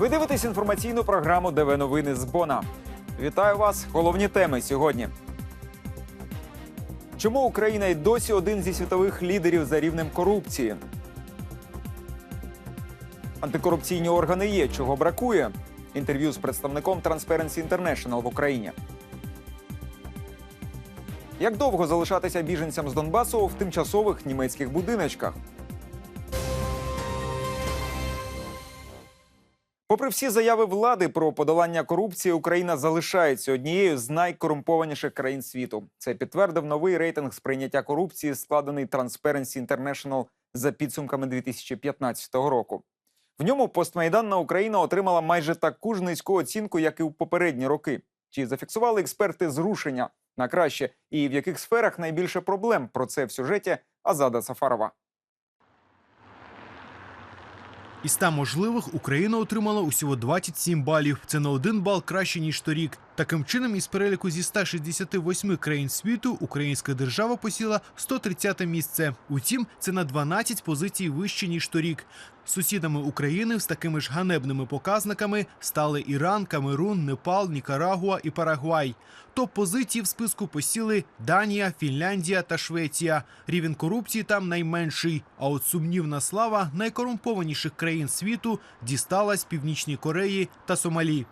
Ви дивитесь інформаційну програму ДВ Новини з Бона. Вітаю вас! Головні теми сьогодні. Чому Україна й досі один зі світових лідерів за рівнем корупції? Антикорупційні органи є, чого бракує. Інтерв'ю з представником Transparency International в Україні. Як довго залишатися біженцям з Донбасу в тимчасових німецьких будиночках? Попри всі заяви влади про подолання корупції, Україна залишається однією з найкорумпованіших країн світу. Це підтвердив новий рейтинг сприйняття корупції, складений Transparency International за підсумками 2015 року. В ньому постмайданна Україна отримала майже таку ж низьку оцінку, як і в попередні роки. Чи зафіксували експерти зрушення на краще, і в яких сферах найбільше проблем? Про це в сюжеті Азада Сафарова. Із 100 можливих Україна отримала усього 27 балів. Це на один бал краще ніж торік. Таким чином, із переліку зі 168 країн світу українська держава посіла 130 місце. Утім, це на 12 позицій вище ніж торік. Сусідами України з такими ж ганебними показниками стали Іран, Камерун, Непал, Нікарагуа і Парагвай. Топ позиції в списку посіли Данія, Фінляндія та Швеція. Рівень корупції там найменший. А от сумнівна слава найкорумпованіших країн світу дісталась Північній Кореї та Сомалі.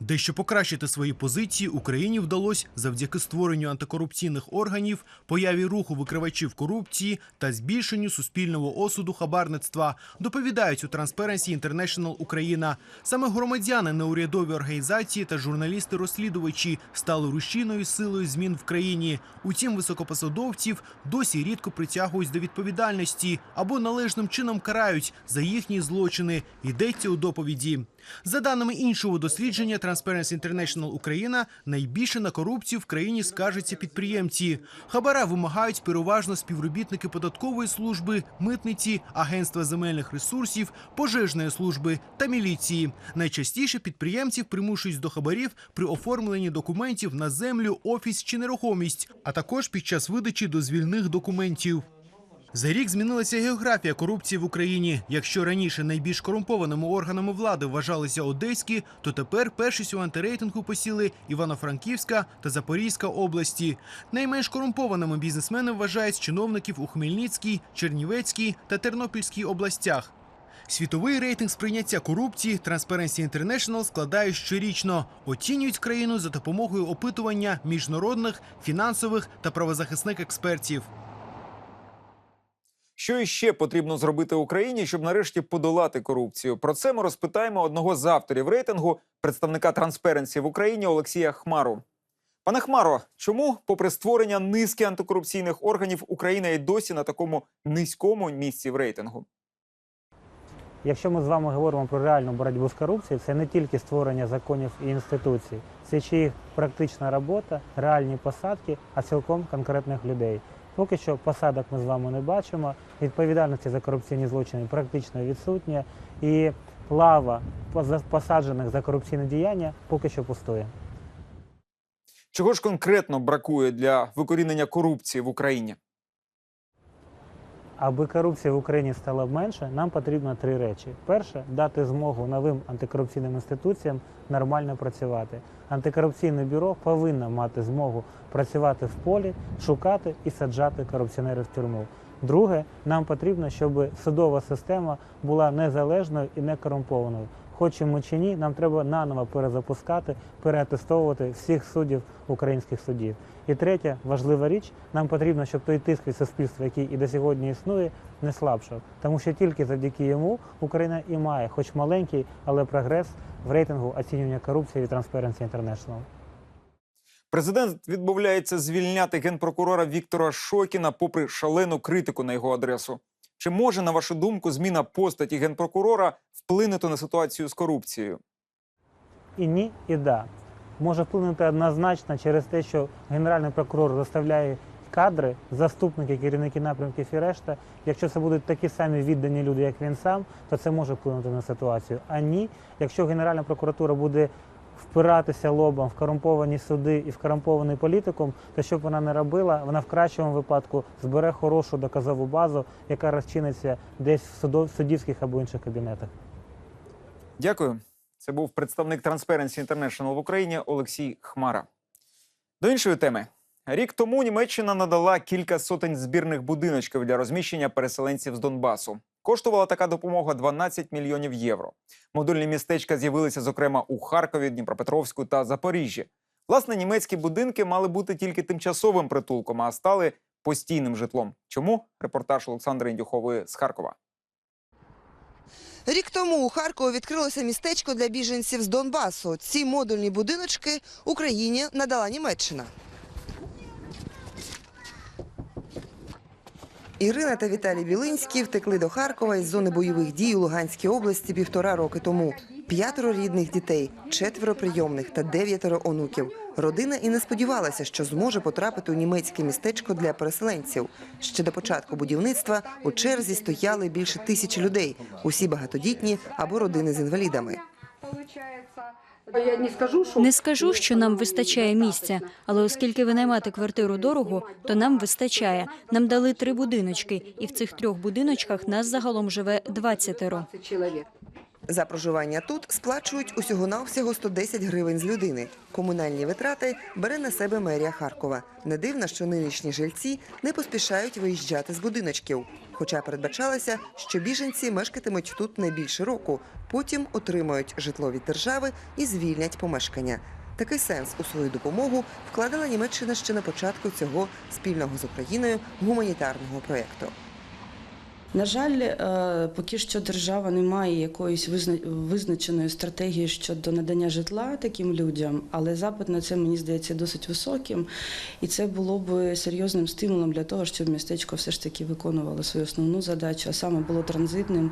Дещо покращити свої позиції Україні вдалося завдяки створенню антикорупційних органів, появі руху викривачів корупції та збільшенню суспільного осуду хабарництва. Доповідають у Transparency International Україна. Саме громадяни, неурядові організації та журналісти-розслідувачі стали рушійною силою змін в країні. Утім, високопосадовців досі рідко притягують до відповідальності або належним чином карають за їхні злочини. Йдеться у доповіді. За даними іншого дослідження Transparency International Україна, найбільше на корупцію в країні скаржаться підприємці. Хабара вимагають переважно співробітники податкової служби, митниці, агентства земельних ресурсів, пожежної служби та міліції. Найчастіше підприємців примушують до хабарів при оформленні документів на землю, офіс чи нерухомість, а також під час видачі дозвільних документів. За рік змінилася географія корупції в Україні. Якщо раніше найбільш корумпованими органами влади вважалися одеські, то тепер першість у антирейтингу посіли Івано-Франківська та Запорізька області. Найменш корумпованими бізнесмени вважають чиновників у Хмельницькій, Чернівецькій та Тернопільській областях. Світовий рейтинг сприйняття корупції Transparency International складає щорічно. Оцінюють країну за допомогою опитування міжнародних, фінансових та правозахисних експертів. Що іще потрібно зробити Україні, щоб нарешті подолати корупцію? Про це ми розпитаємо одного з авторів рейтингу, представника Transparency в Україні Олексія Хмару. Пане Хмаро, чому, попри створення низки антикорупційних органів, Україна і досі на такому низькому місці в рейтингу? Якщо ми з вами говоримо про реальну боротьбу з корупцією, це не тільки створення законів і інституцій, це ще їх практична робота, реальні посадки, а цілком конкретних людей. Поки що посадок ми з вами не бачимо, відповідальності за корупційні злочини практично відсутня, і лава посаджених за корупційне діяння поки що пустує. Чого ж конкретно бракує для викорінення корупції в Україні? Аби корупція в Україні стала менше, нам потрібно три речі: перше дати змогу новим антикорупційним інституціям нормально працювати. Антикорупційне бюро повинно мати змогу працювати в полі, шукати і саджати корупціонерів в тюрму. Друге, нам потрібно, щоб судова система була незалежною і не корумпованою. Хочемо чи ні, нам треба наново перезапускати, переатестовувати всіх суддів українських судів. І третя важлива річ, нам потрібно, щоб той тиск від суспільства, який і до сьогодні існує, не слабшав. Тому що тільки завдяки йому Україна і має, хоч маленький, але прогрес в рейтингу оцінювання корупції від Transparency International. Президент відмовляється звільняти генпрокурора Віктора Шокіна, попри шалену критику на його адресу. Чи може, на вашу думку, зміна постаті генпрокурора вплинути на ситуацію з корупцією? І ні, і да. Може вплинути однозначно через те, що генеральний прокурор заставляє кадри, заступники, керівники напрямків і решта. Якщо це будуть такі самі віддані люди, як він сам, то це може вплинути на ситуацію. А ні, якщо Генеральна прокуратура буде впиратися лобом в корумповані суди і в корумпований політикум, то що б вона не робила, вона в кращому випадку збере хорошу доказову базу, яка розчиниться десь в судов- суддівських або інших кабінетах. Дякую. Це був представник Transparency International в Україні Олексій Хмара. До іншої теми. Рік тому Німеччина надала кілька сотень збірних будиночків для розміщення переселенців з Донбасу. Коштувала така допомога 12 мільйонів євро. Модульні містечка з'явилися, зокрема, у Харкові, Дніпропетровську та Запоріжжі. Власне, німецькі будинки мали бути тільки тимчасовим притулком, а стали постійним житлом. Чому? Репортаж Олександри Індюхової з Харкова. Рік тому у Харкові відкрилося містечко для біженців з Донбасу. Ці модульні будиночки Україні надала Німеччина. Ірина та Віталій Білинські втекли до Харкова із зони бойових дій у Луганській області півтора роки тому. П'ятеро рідних дітей, четверо прийомних та дев'ятеро онуків. Родина і не сподівалася, що зможе потрапити у німецьке містечко для переселенців. Ще до початку будівництва у черзі стояли більше тисячі людей, усі багатодітні або родини з інвалідами. Я не скажу, що Не скажу, що нам вистачає місця, але оскільки винаймати квартиру дорого, то нам вистачає. Нам дали три будиночки, і в цих трьох будиночках нас загалом живе 20 20 чоловік. За проживання тут сплачують усього навсього 110 гривень з людини. Комунальні витрати бере на себе мерія Харкова. Не дивно, що нинішні жильці не поспішають виїжджати з будиночків. Хоча передбачалося, що біженці мешкатимуть тут не більше року, потім отримають житло від держави і звільнять помешкання. Такий сенс у свою допомогу вкладала Німеччина ще на початку цього спільного з Україною гуманітарного проєкту. На жаль, е, поки що держава не має якоїсь визна- визначеної стратегії щодо надання житла таким людям, але запит на це мені здається досить високим, і це було б серйозним стимулом для того, щоб містечко все ж таки виконувало свою основну задачу, а саме було транзитним.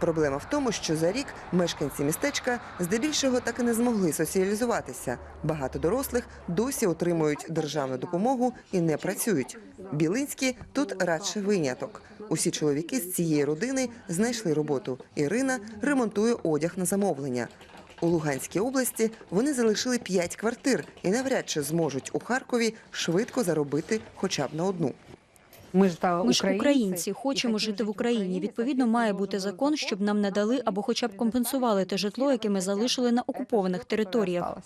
Проблема в тому, що за рік мешканці містечка здебільшого так і не змогли соціалізуватися. Багато дорослих досі отримують державну допомогу і не працюють. Білинські тут радше виняток. Усі чоловіки з цієї родини знайшли роботу. Ірина ремонтує одяг на замовлення. У Луганській області вони залишили п'ять квартир і навряд чи зможуть у Харкові швидко заробити хоча б на одну. Ми ж, та Ми ж українці, українці, хочемо жити в Україні. Відповідно, має бути закон, щоб нам надали або хоча б компенсували те житло, яке ми залишили на окупованих територіях.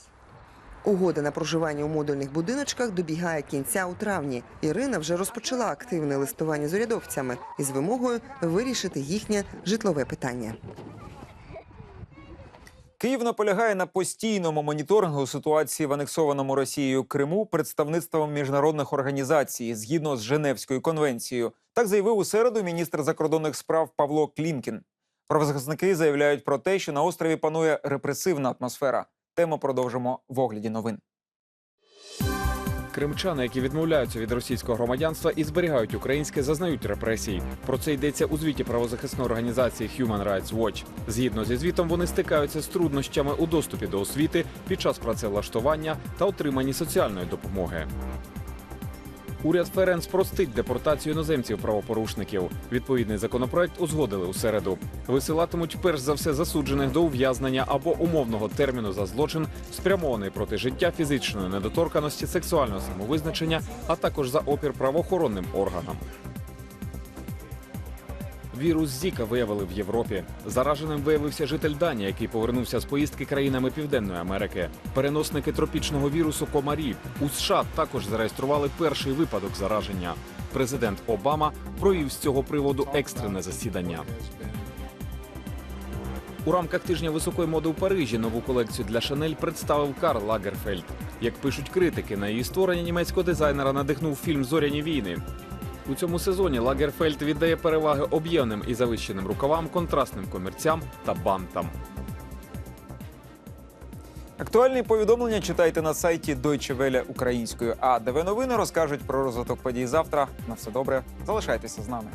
Угода на проживання у модульних будиночках добігає кінця у травні. Ірина вже розпочала активне листування з урядовцями із вимогою вирішити їхнє житлове питання. Київ наполягає на постійному моніторингу ситуації в анексованому Росією Криму представництвом міжнародних організацій згідно з Женевською конвенцією. Так заявив у середу міністр закордонних справ Павло Клімкін. Правозахисники заявляють про те, що на острові панує репресивна атмосфера. Тему продовжимо в огляді новин. Кримчани, які відмовляються від російського громадянства і зберігають українське, зазнають репресій. Про це йдеться у звіті правозахисної організації Human Rights Watch. Згідно зі звітом, вони стикаються з труднощами у доступі до освіти під час працевлаштування та отриманні соціальної допомоги. Уряд Ферен спростить депортацію іноземців правопорушників. Відповідний законопроект узгодили у середу. Висилатимуть перш за все засуджених до ув'язнення або умовного терміну за злочин, спрямований проти життя фізичної недоторканості, сексуального самовизначення, а також за опір правоохоронним органам. Вірус Зіка виявили в Європі. Зараженим виявився житель Данії, який повернувся з поїздки країнами Південної Америки. Переносники тропічного вірусу комарі у США також зареєстрували перший випадок зараження. Президент Обама провів з цього приводу екстрене засідання. У рамках тижня високої моди у Парижі нову колекцію для Шанель представив Карл Лагерфельд. Як пишуть критики, на її створення німецького дизайнера надихнув фільм Зоряні війни. У цьому сезоні Лагерфельд віддає переваги об'ємним і завищеним рукавам, контрастним комірцям та бантам. Актуальні повідомлення читайте на сайті Deutsche Welle українською. А ДВ новини розкажуть про розвиток подій завтра. На все добре. Залишайтеся з нами.